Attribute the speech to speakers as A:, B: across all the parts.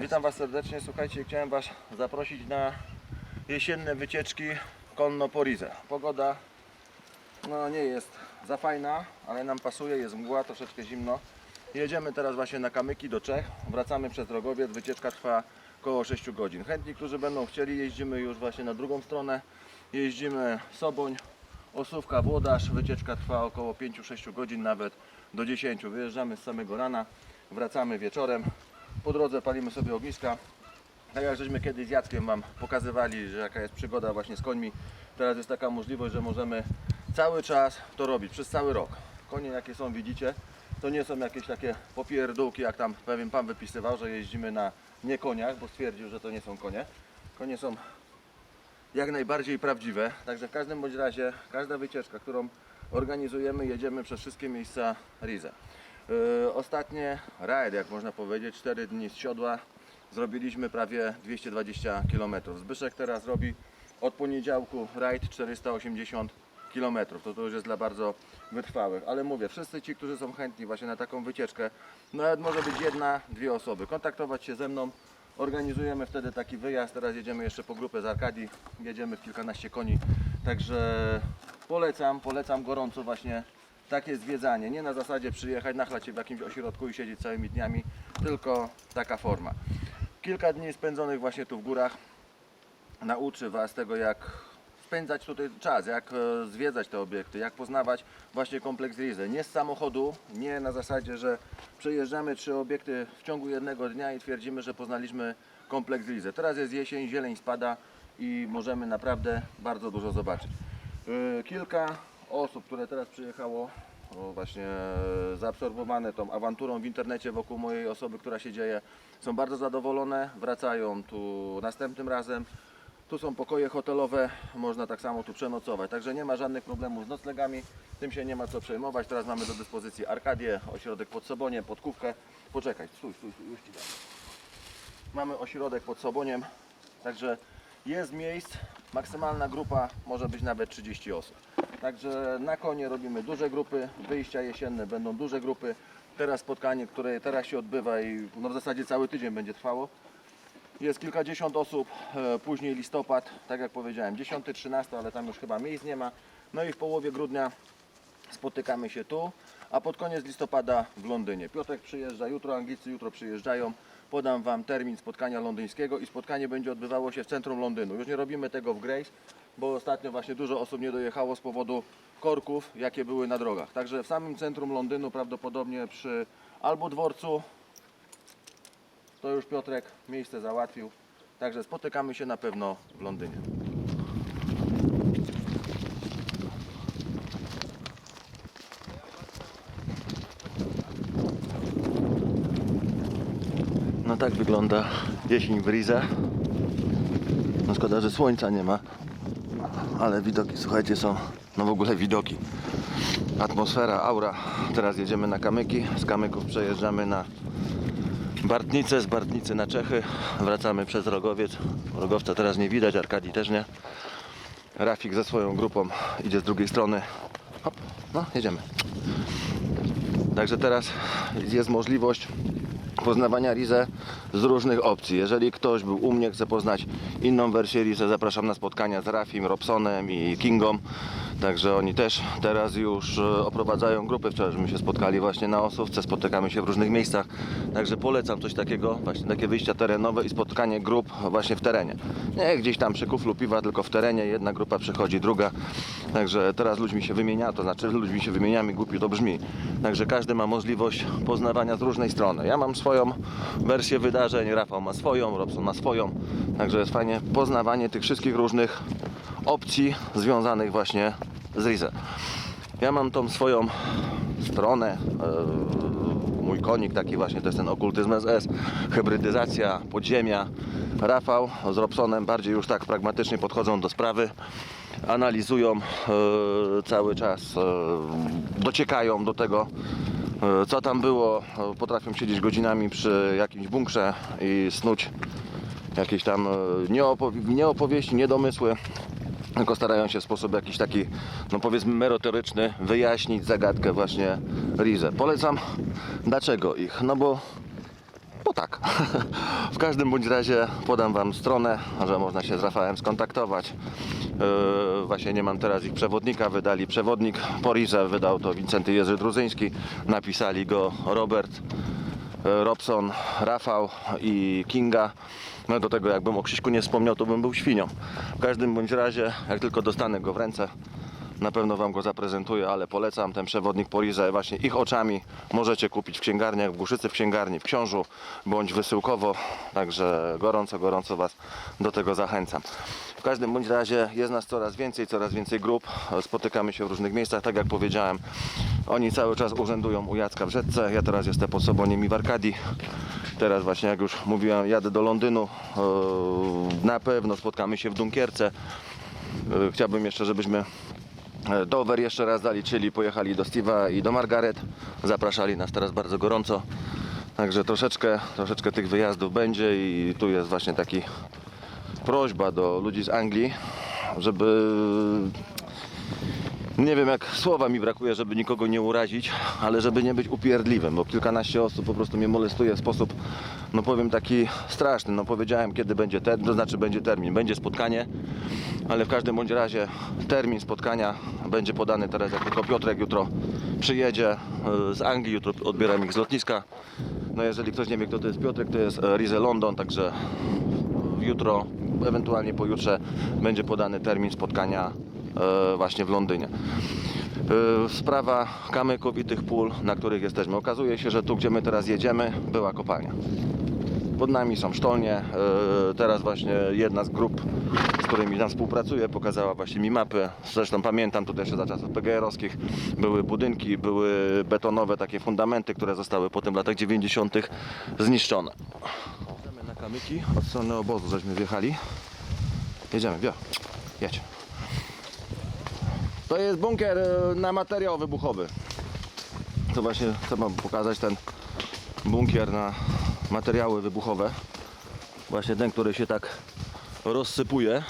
A: Witam Was serdecznie. Słuchajcie, chciałem Was zaprosić na jesienne wycieczki konno po Rizę. Pogoda no, nie jest za fajna, ale nam pasuje, jest mgła, troszeczkę zimno. Jedziemy teraz właśnie na Kamyki do Czech, wracamy przez Drogowiec, wycieczka trwa około 6 godzin. Chętni, którzy będą chcieli, jeździmy już właśnie na drugą stronę. Jeździmy Soboń, Osówka, Włodarz, wycieczka trwa około 5-6 godzin, nawet do 10. Wyjeżdżamy z samego rana, wracamy wieczorem. Po drodze palimy sobie ogniska. Tak jak żeśmy kiedyś z Jackiem Wam pokazywali, że jaka jest przygoda właśnie z końmi, teraz jest taka możliwość, że możemy cały czas to robić, przez cały rok. Konie jakie są widzicie, to nie są jakieś takie popierdółki, jak tam pewien Pan wypisywał, że jeździmy na nie koniach, bo stwierdził, że to nie są konie. Konie są jak najbardziej prawdziwe. Także w każdym bądź razie każda wycieczka, którą organizujemy, jedziemy przez wszystkie miejsca Rize. Yy, ostatnie rajd, jak można powiedzieć, 4 dni z siodła, zrobiliśmy prawie 220 km. Zbyszek teraz robi od poniedziałku rajd 480 km. To, to już jest dla bardzo wytrwałych. Ale mówię, wszyscy ci, którzy są chętni właśnie na taką wycieczkę, nawet może być jedna, dwie osoby, kontaktować się ze mną. Organizujemy wtedy taki wyjazd. Teraz jedziemy jeszcze po grupę z Arkadii. Jedziemy w kilkanaście koni. Także polecam, polecam gorąco właśnie takie zwiedzanie. Nie na zasadzie przyjechać, nachlać się w jakimś ośrodku i siedzieć całymi dniami, tylko taka forma. Kilka dni spędzonych właśnie tu w górach nauczy Was tego, jak spędzać tutaj czas, jak e, zwiedzać te obiekty, jak poznawać właśnie kompleks Rize. Nie z samochodu, nie na zasadzie, że przejeżdżamy trzy obiekty w ciągu jednego dnia i twierdzimy, że poznaliśmy kompleks Rize. Teraz jest jesień, zieleń spada i możemy naprawdę bardzo dużo zobaczyć. E, Kilka osób, które teraz przyjechało, właśnie e, zaabsorbowane tą awanturą w internecie wokół mojej osoby, która się dzieje, są bardzo zadowolone, wracają tu następnym razem. Tu są pokoje hotelowe, można tak samo tu przenocować, także nie ma żadnych problemów z noclegami, tym się nie ma co przejmować. Teraz mamy do dyspozycji Arkadię, ośrodek pod Soboniem, podkówkę. Poczekaj, stój, stój, stój już Ci dam. Mamy ośrodek pod Soboniem, także jest miejsc, maksymalna grupa może być nawet 30 osób. Także na konie robimy duże grupy, wyjścia jesienne będą duże grupy. Teraz spotkanie, które teraz się odbywa i no w zasadzie cały tydzień będzie trwało. Jest kilkadziesiąt osób, e, później listopad, tak jak powiedziałem, 10-13, ale tam już chyba miejsc nie ma. No i w połowie grudnia spotykamy się tu, a pod koniec listopada w Londynie. Piotrek przyjeżdża jutro, Anglicy jutro przyjeżdżają. Podam Wam termin spotkania londyńskiego i spotkanie będzie odbywało się w centrum Londynu. Już nie robimy tego w Grace, bo ostatnio właśnie dużo osób nie dojechało z powodu korków, jakie były na drogach. Także w samym centrum Londynu, prawdopodobnie przy albo dworcu, to już Piotrek miejsce załatwił. Także spotykamy się na pewno w Londynie. No tak wygląda jesień w Rize. No szkoda, że słońca nie ma. Ale widoki, słuchajcie, są no w ogóle widoki. Atmosfera, aura. Teraz jedziemy na Kamyki. Z Kamyków przejeżdżamy na Bartnice, z Bartnicy na Czechy. Wracamy przez Rogowiec. Rogowca teraz nie widać, Arkadii też nie. Rafik ze swoją grupą idzie z drugiej strony. Hop, no jedziemy. Także teraz jest możliwość poznawania Rize z różnych opcji. Jeżeli ktoś był u mnie, chce poznać inną wersję Rize, zapraszam na spotkania z Rafim, Robsonem i Kingą. Także oni też teraz już e, oprowadzają grupy. Wczoraj my się spotkali właśnie na Osówce, spotykamy się w różnych miejscach. Także polecam coś takiego, właśnie takie wyjścia terenowe i spotkanie grup właśnie w terenie. Nie gdzieś tam przy kuflu piwa, tylko w terenie. Jedna grupa przychodzi, druga. Także teraz ludźmi się wymienia, to znaczy ludźmi się wymieniamy, głupi to brzmi. Także każdy ma możliwość poznawania z różnej strony. Ja mam swoją wersję wydarzeń, Rafał ma swoją, Robson ma swoją. Także jest fajnie poznawanie tych wszystkich różnych opcji związanych właśnie z Rize. Ja mam tą swoją stronę, e, mój konik taki właśnie, to jest ten okultyzm SS, hybrydyzacja, podziemia. Rafał z Robsonem bardziej już tak pragmatycznie podchodzą do sprawy, analizują e, cały czas, e, dociekają do tego, co tam było, potrafią siedzieć godzinami przy jakimś bunkrze i snuć jakieś tam e, nie, opowi- tylko starają się w sposób jakiś taki, no powiedzmy merytoryczny wyjaśnić zagadkę właśnie Rize. Polecam dlaczego ich, no bo, bo tak. w każdym bądź razie podam Wam stronę, że można się z Rafałem skontaktować. Yy, właśnie nie mam teraz ich przewodnika, wydali przewodnik Porizę, wydał to Wincenty Jerzy Druzyński, napisali go Robert Robson, Rafał i Kinga. No do tego jakbym o Krzyśku nie wspomniał, to bym był świnią. W każdym bądź razie, jak tylko dostanę go w ręce, na pewno Wam go zaprezentuję, ale polecam ten przewodnik Polize właśnie ich oczami. Możecie kupić w księgarniach, w Głuszycy w księgarni, w Książu, bądź wysyłkowo. Także gorąco, gorąco Was do tego zachęcam. Każdym bądź razie jest nas coraz więcej, coraz więcej grup. Spotykamy się w różnych miejscach, tak jak powiedziałem. Oni cały czas urzędują u Jacka w Rzeczce. Ja teraz jestem pod Soboniem i w Arkadii. Teraz właśnie, jak już mówiłem, jadę do Londynu. Eee, Na pewno spotkamy się w Dunkierce. Eee, Chciałbym jeszcze, żebyśmy e, Dover jeszcze raz zaliczyli, pojechali do Steve'a i do Margaret. Zapraszali nas teraz bardzo gorąco. Także troszeczkę, troszeczkę tych wyjazdów będzie i tu jest właśnie taki prośba do ludzi z Anglii, żeby nie wiem jak słowa mi brakuje, żeby nikogo nie urazić, ale żeby nie być upierdliwym, bo kilkanaście osób po prostu mnie molestuje w sposób, no powiem taki straszny. No powiedziałem kiedy będzie termin, to znaczy będzie termin, będzie spotkanie, ale w każdym bądź razie termin spotkania będzie podany teraz, jak tylko Piotrek jutro przyjedzie e, z Anglii, jutro odbieram ich z lotniska. No jeżeli ktoś nie wie kto to jest Piotrek, to jest e, Rize London, także jutro, ewentualnie pojutrze będzie podany termin spotkania e, właśnie w Londynie. E, Sprawa kamyków i tych pól, na których jesteśmy. Okazuje się, że tu, gdzie my teraz jedziemy, była kopalnia. Pod nami są sztolnie. E, Teraz właśnie jedna z grup, z którymi tam współpracuję, pokazała właśnie mi mapy. Zresztą pamiętam tutaj jeszcze za czasów PGR-owskich były budynki, były betonowe takie fundamenty, które zostały potem w latach 90. zniszczone. Kamyki, od strony obozu żeśmy wjechali. Jedziemy, wio. Jedź. To jest bunkier e, na materiał wybuchowy. To właśnie chcę wam pokazać ten bunkier na materiały wybuchowe. Właśnie ten, który się tak rozsypuje,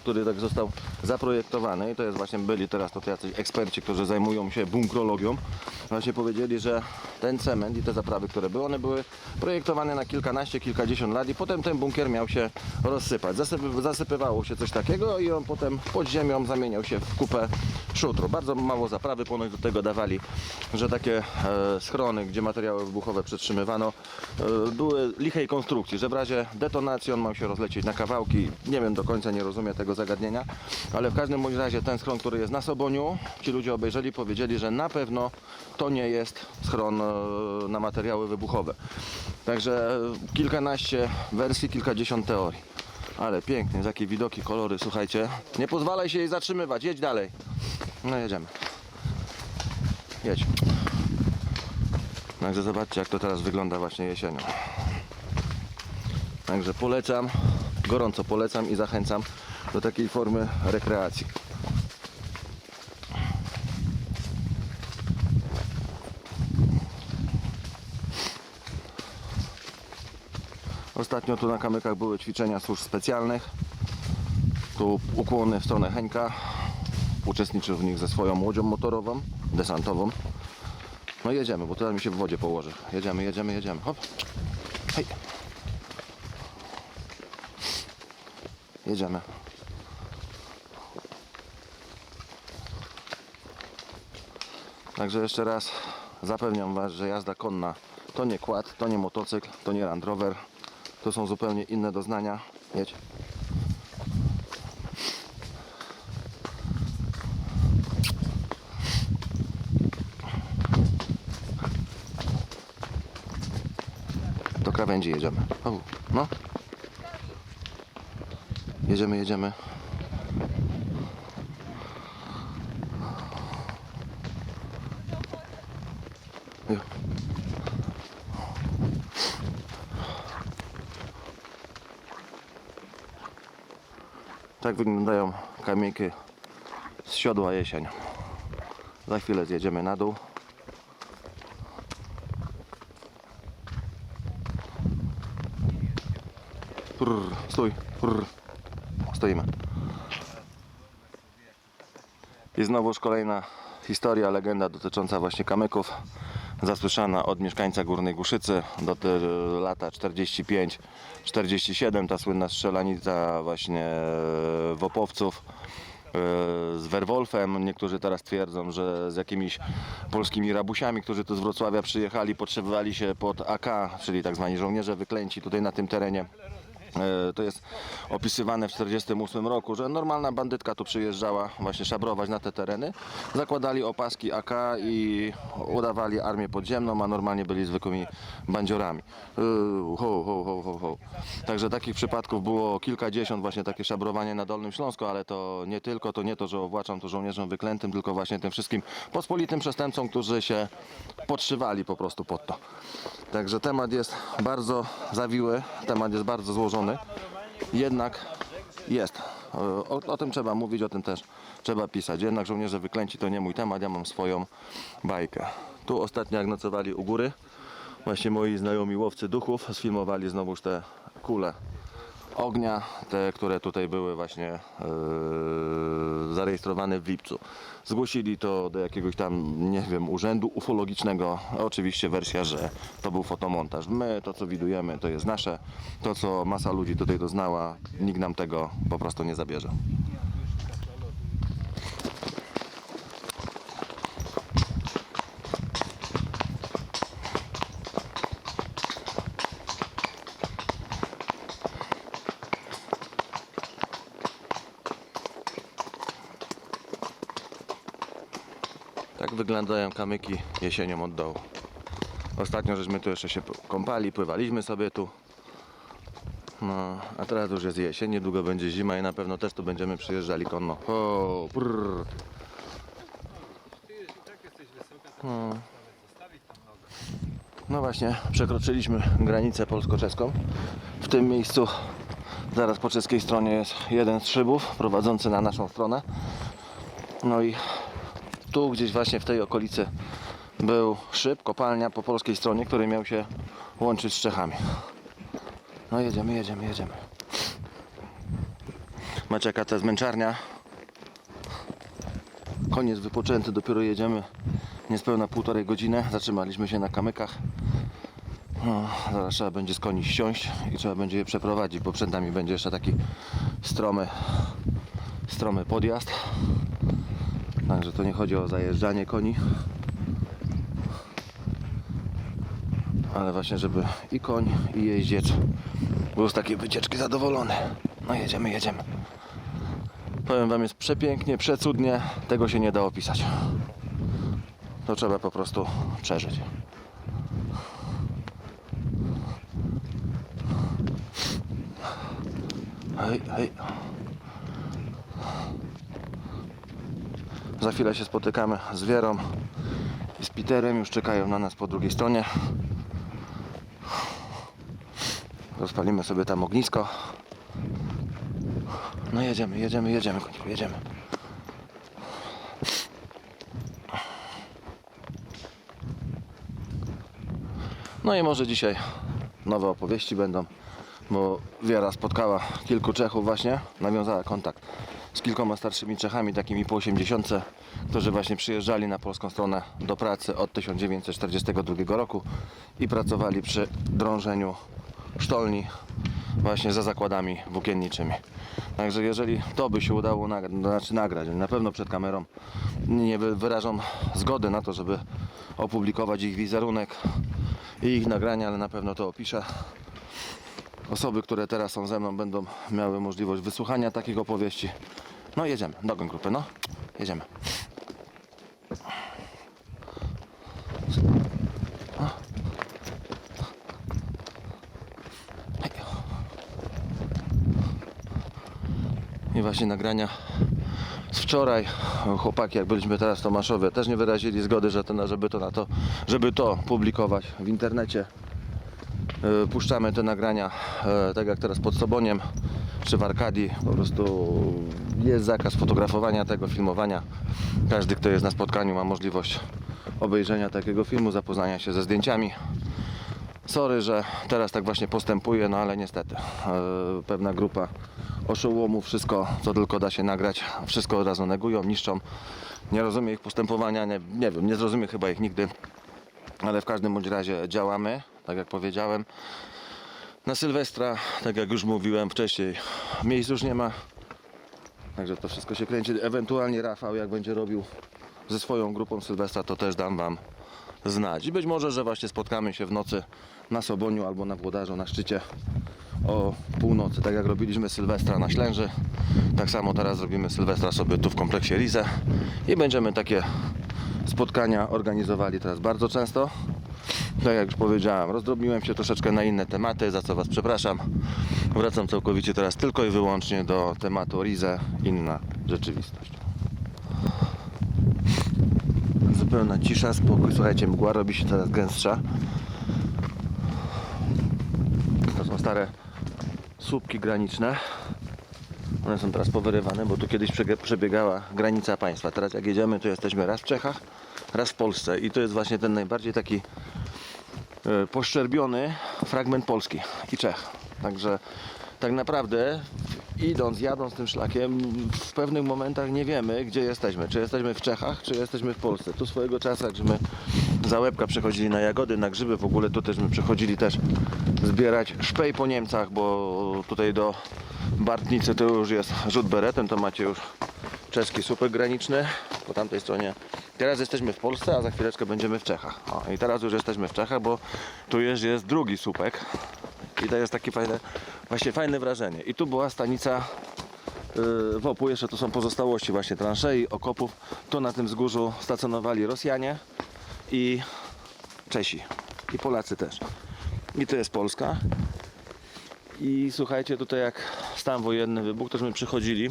A: który tak został zaprojektowany i to jest właśnie byli teraz to jacyś eksperci, którzy zajmują się bunkrologią. Właśnie powiedzieli, że ten cement i te zaprawy, które były, one były projektowane na kilkanaście, kilkadziesiąt lat i potem ten bunkier miał się rozsypać. Zasypy, zasypywało się coś takiego i on potem pod ziemią zamieniał się w kupę szutru. Bardzo mało zaprawy ponoć do tego dawali, że takie e, schrony, gdzie materiały wybuchowe przetrzymywano, e, były lichej konstrukcji, że w razie detonacji on miał się rozlecieć na kawałki. Nie wiem do końca, nie rozumiem tego zagadnienia, ale w każdym bądź razie ten schron, który jest na Soboniu, ci ludzie obejrzeli, powiedzieli, że na pewno to nie jest schron e, na materiały wybuchowe. Także kilkanaście wersji, kilkadziesiąt teorii. Ale pięknie, jakie widoki, kolory, słuchajcie. Nie pozwalaj się jej zatrzymywać, jedź dalej. No jedziemy. Jedź. Także zobaczcie jak to teraz wygląda właśnie jesienią. Także polecam, gorąco polecam i zachęcam do takiej formy rekreacji. Ostatnio tu na kamykach były ćwiczenia służb specjalnych. Tu ukłony w stronę Heńka. Uczestniczył w nich ze swoją łodzią motorową, desantową. No jedziemy, bo teraz mi się w wodzie położy. Jedziemy, jedziemy, jedziemy. Hop. Hej. Jedziemy. Także jeszcze raz zapewniam Was, że jazda konna to nie quad, to nie motocykl, to nie Land Rover. To są zupełnie inne doznania. Jedź. Do krawędzi jedziemy. O, no. Jedziemy, jedziemy. Tak wyglądają kamyki z siodła jesień. Za chwilę zjedziemy na dół. Prr, stój. Prr. Stoimy. I znowuż kolejna historia, legenda dotycząca właśnie kamyków. Zasłyszana od mieszkańca Górnej Guszycy do te lata 45-47, ta słynna strzelanica właśnie Wopowców e, z Werwolfem. Niektórzy teraz twierdzą, że z jakimiś polskimi rabusiami, którzy tu z Wrocławia przyjechali, potrzebowali się pod AK, czyli tak zwani żołnierze wyklęci tutaj na tym terenie. E, To jest opisywane w 1948 roku, że normalna bandytka tu przyjeżdżała właśnie szabrować na te tereny. Zakładali opaski AK i udawali armię podziemną, a normalnie byli zwykłymi bandziorami. E, Ho, ho, ho, ho, ho. Także takich przypadków było kilkadziesiąt, właśnie takie szabrowanie na Dolnym Śląsku, ale to nie tylko, to nie to, że owłaczam to żołnierzom wyklętym, tylko właśnie tym wszystkim pospolitym przestępcom, którzy się podszywali po prostu pod to. Także temat jest bardzo zawiły, temat jest bardzo złożony. Jednak jest. O, o tym trzeba mówić, o tym też trzeba pisać. Jednak żołnierze wyklęci to nie mój temat, ja mam swoją bajkę. Tu ostatnio jak nocowali u góry, właśnie moi znajomi łowcy duchów sfilmowali znowuż te kule ognia, te, które tutaj były właśnie yy, zarejestrowane w lipcu. Zgłosili to do jakiegoś tam, nie wiem, urzędu ufologicznego. Oczywiście wersja, że to był fotomontaż. My to, co widujemy, to jest nasze. To, co masa ludzi tutaj doznała, nikt nam tego po prostu nie zabierze. Tak wyglądają kamyki jesienią od dołu. Ostatnio żeśmy tu jeszcze się kąpali, pływaliśmy sobie tu. No, a teraz już jest jesień, niedługo będzie zima i na pewno też tu będziemy przyjeżdżali konno. O, prrr. No. no właśnie, przekroczyliśmy granicę polsko-czeską. W tym miejscu, zaraz po czeskiej stronie jest jeden z szybów prowadzący na naszą stronę. No i tu gdzieś właśnie w tej okolicy był szyb, kopalnia po polskiej stronie, który miał się łączyć z Czechami. No jedziemy, jedziemy, jedziemy. Maczeka to jest męczarnia. Koniec wypoczęty, dopiero jedziemy niespełna półtorej godziny. Zatrzymaliśmy się na kamykach. No, zaraz trzeba będzie z koni ściąść i trzeba będzie je przeprowadzić, bo przed nami będzie jeszcze taki stromy, stromy podjazd. Także to nie chodzi o zajeżdżanie koni. Ale właśnie, żeby i koń, i jeździec był z takiej wycieczki zadowolony. No jedziemy, jedziemy. Powiem Wam, jest przepięknie, przecudnie. Tego się nie da opisać. To trzeba po prostu przeżyć. Hej, hej. Za chwilę się spotykamy z Wierą i z Peterem. Już czekają na nas po drugiej stronie. Rozpalimy sobie tam ognisko. No jedziemy, jedziemy, jedziemy, jedziemy. No i może dzisiaj nowe opowieści będą, bo Wiera spotkała kilku Czechów właśnie, nawiązała kontakt z kilkoma starszymi Czechami, takimi po 80, którzy właśnie przyjeżdżali na polską stronę do pracy od 1942 roku i pracowali przy drążeniu sztolni właśnie za zakładami włókienniczymi. Także jeżeli to by się udało nagrać, znaczy nagrać, na pewno przed kamerą, nie wy- wyrażam zgody na to, żeby opublikować ich wizerunek i ich nagrania, ale na pewno to opiszę. Osoby, które teraz są ze mną, będą miały możliwość wysłuchania takich opowieści. No jedziemy, dogoń grupy, no. Jedziemy. I właśnie nagrania z wczoraj. Chłopaki, jak byliśmy teraz Tomaszowie, też nie wyrazili zgody, że to, żeby to na to, żeby to publikować w internecie. E, puszczamy te nagrania, e, tak jak teraz pod Soboniem czy w Arkadii. Po prostu jest zakaz fotografowania tego, filmowania. Każdy, kto jest na spotkaniu, ma możliwość obejrzenia takiego filmu, zapoznania się ze zdjęciami. Sorry, że teraz tak właśnie postępuje, no ale niestety e, pewna grupa oszołomów wszystko, co tylko da się nagrać, wszystko od razu negują, niszczą. Nie rozumie ich postępowania, nie, nie wiem, nie zrozumie chyba ich nigdy. ale w każdym bądź razie działamy, tak jak powiedziałem. Na Sylwestra, tak jak już mówiłem wcześniej, miejsc już nie ma. Także to wszystko się kręci. Ewentualnie Rafał, jak będzie robił ze swoją grupą Sylwestra, to też dam Wam znać. I być może, że właśnie spotkamy się w nocy na Soboniu albo na Włodarzu, na szczycie o północy. Tak jak robiliśmy Sylwestra na Ślęży, tak samo teraz zrobimy Sylwestra sobie tu w kompleksie Rize i będziemy takie spotkania organizowali teraz bardzo często. Tak jak już powiedziałem, rozdrobniłem się troszeczkę na inne tematy, za co Was przepraszam. Wracam całkowicie teraz tylko i wyłącznie do tematu Rize, inna rzeczywistość. Zupełna cisza, spokój. Słuchajcie, mgła robi się coraz gęstsza. To są stare słupki graniczne. One są teraz powyrywane, bo tu kiedyś przebiegała granica państwa. Teraz jak jedziemy, to jesteśmy raz w Czechach, raz w Polsce. I to jest właśnie ten najbardziej taki poszczerbiony fragment Polski i Czech. Także tak naprawdę idąc, jadąc tym szlakiem, w pewnych momentach nie wiemy, gdzie jesteśmy. Czy jesteśmy w Czechach, czy jesteśmy w Polsce. Tu swojego czasu, jak żeśmy za łebka przechodzili na jagody, na grzyby, w ogóle to też my przechodzili też zbierać szpej po Niemcach, bo tutaj do Bartnicy to już jest rzut beretem, to macie już czeski słupek graniczny po tamtej stronie. Teraz jesteśmy w Polsce, a za chwileczkę będziemy w Czechach. O, I teraz już jesteśmy w Czechach, bo tu już jest drugi słupek. I to jest takie fajne, właśnie fajne wrażenie. I tu była stanica yy, WOP-u, jeszcze tu są pozostałości właśnie transzei, okopów. Tu na tym wzgórzu stacjonowali Rosjanie i Czesi. I Polacy też. I to jest Polska. I słuchajcie, tutaj jak stan wojenny wybuchł, tośmy przychodzili,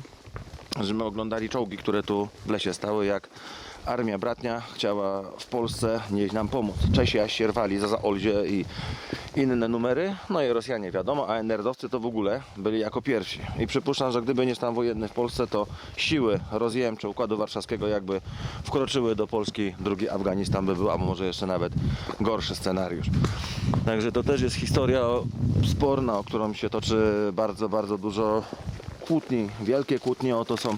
A: że my oglądali czołgi, które tu w lesie stały, jak armia bratnia chciała w Polsce nieść nam pomóc. Czesi aż sierwali za Zaolzie i inne numery, no i Rosjanie wiadomo, a NRD-owcy to w ogóle byli jako pierwsi. I przypuszczam, że gdyby nie stan wojenny w Polsce, to siły rozjemcze Układu Warszawskiego jakby wkroczyły do Polski, drugi Afganistan by był, a może jeszcze nawet gorszy scenariusz. Także to też jest historia sporna, o którą się toczy bardzo, bardzo dużo kłótni, wielkie kłótnie o to są.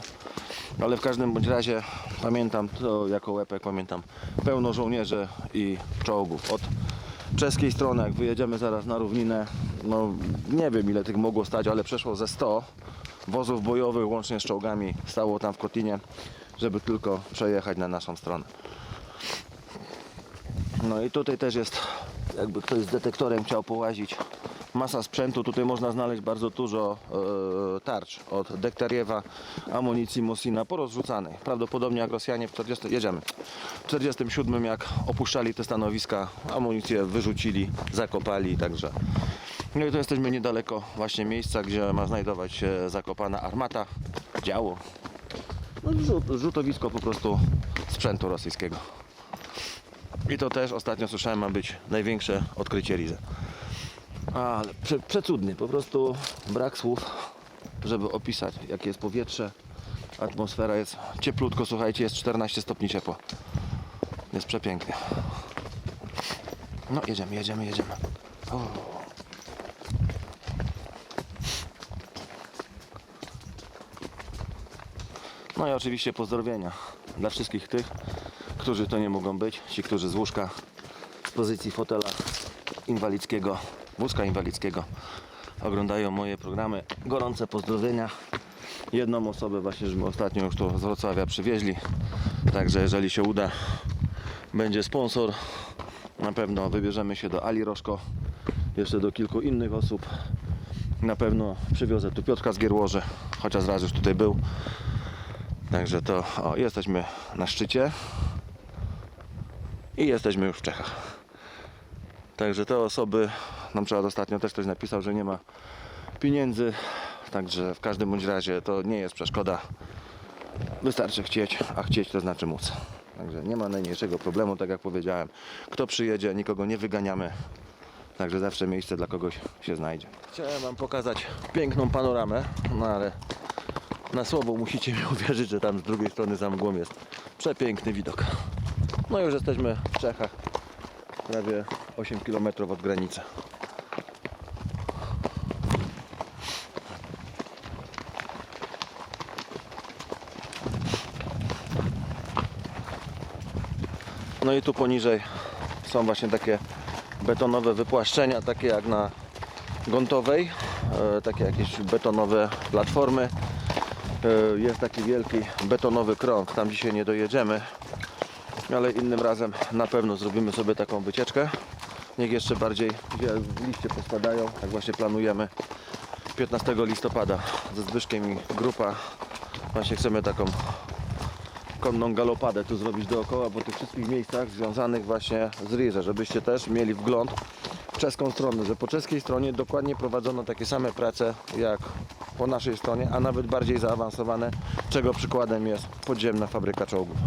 A: Ale w każdym bądź razie pamiętam to jako łepek, pamiętam pełno żołnierzy i czołgów. Od czeskiej strony, jak wyjedziemy zaraz na równinę, no nie wiem ile tych mogło stać, ale przeszło ze 100 wozów bojowych łącznie z czołgami stało tam w Kotlinie, żeby tylko przejechać na naszą stronę. No i tutaj też jest, jakby ktoś z detektorem chciał połazić, masa sprzętu. Tutaj można znaleźć bardzo dużo e, tarcz od Dektariewa, amunicji Mosina porozrzucanej. Prawdopodobnie jak Rosjanie w 40, jedziemy, w 47 jak opuszczali te stanowiska, amunicję wyrzucili, zakopali, także no i tu jesteśmy niedaleko właśnie miejsca, gdzie ma znajdować się zakopana armata, działo, no, rzut, rzutowisko po prostu sprzętu rosyjskiego. I to też ostatnio słyszałem ma być największe odkrycie Rize. Ale prze, przecudny, po prostu brak słów, żeby opisać jakie jest powietrze. Atmosfera jest cieplutko, słuchajcie, jest 14 stopni ciepło. Jest przepięknie. No jedziemy, jedziemy, jedziemy. O. No i oczywiście pozdrowienia dla wszystkich tych, którzy to nie mogą być, ci, którzy z łóżka, z pozycji fotela inwalidzkiego, wózka inwalidzkiego oglądają moje programy. Gorące pozdrowienia. Jedną osobę właśnie, ostatnio już tu z Wrocławia przywieźli. Także jeżeli się uda, będzie sponsor. Na pewno wybierzemy się do Ali Roszko, jeszcze do kilku innych osób. Na pewno przywiozę tu Piotrka z Gierłoży, chociaż raz już tutaj był. Także to, o, jesteśmy na szczycie i jesteśmy już w Czechach. Także te osoby, na przykład ostatnio też ktoś napisał, że nie ma pieniędzy, także w każdym bądź razie to nie jest przeszkoda. Wystarczy chcieć, a chcieć to znaczy móc. Także nie ma najmniejszego problemu, tak jak powiedziałem. Kto przyjedzie, nikogo nie wyganiamy. Także zawsze miejsce dla kogoś się znajdzie. Chciałem Wam pokazać piękną panoramę, no ale na słowo musicie mi uwierzyć, że tam z drugiej strony za mgłą jest przepiękny widok. No już jesteśmy w Czechach, prawie 8 km od granicy. No i tu poniżej są właśnie takie betonowe wypłaszczenia, takie jak na Gontowej, e, takie jakieś betonowe platformy. E, Jest taki wielki betonowy krąg, tam dzisiaj nie dojedziemy, ale innym razem na pewno zrobimy sobie taką wycieczkę. Niech jeszcze bardziej liście pospadają, tak właśnie planujemy 15 listopada ze Zbyszkiem i grupa. Właśnie chcemy taką konną galopadę tu zrobić dookoła po tych wszystkich miejscach związanych właśnie z Rize, żebyście też mieli wgląd w czeską stronę, że po czeskiej stronie dokładnie prowadzono takie same prace jak po naszej stronie, a nawet bardziej zaawansowane, czego przykładem jest podziemna fabryka czołgów.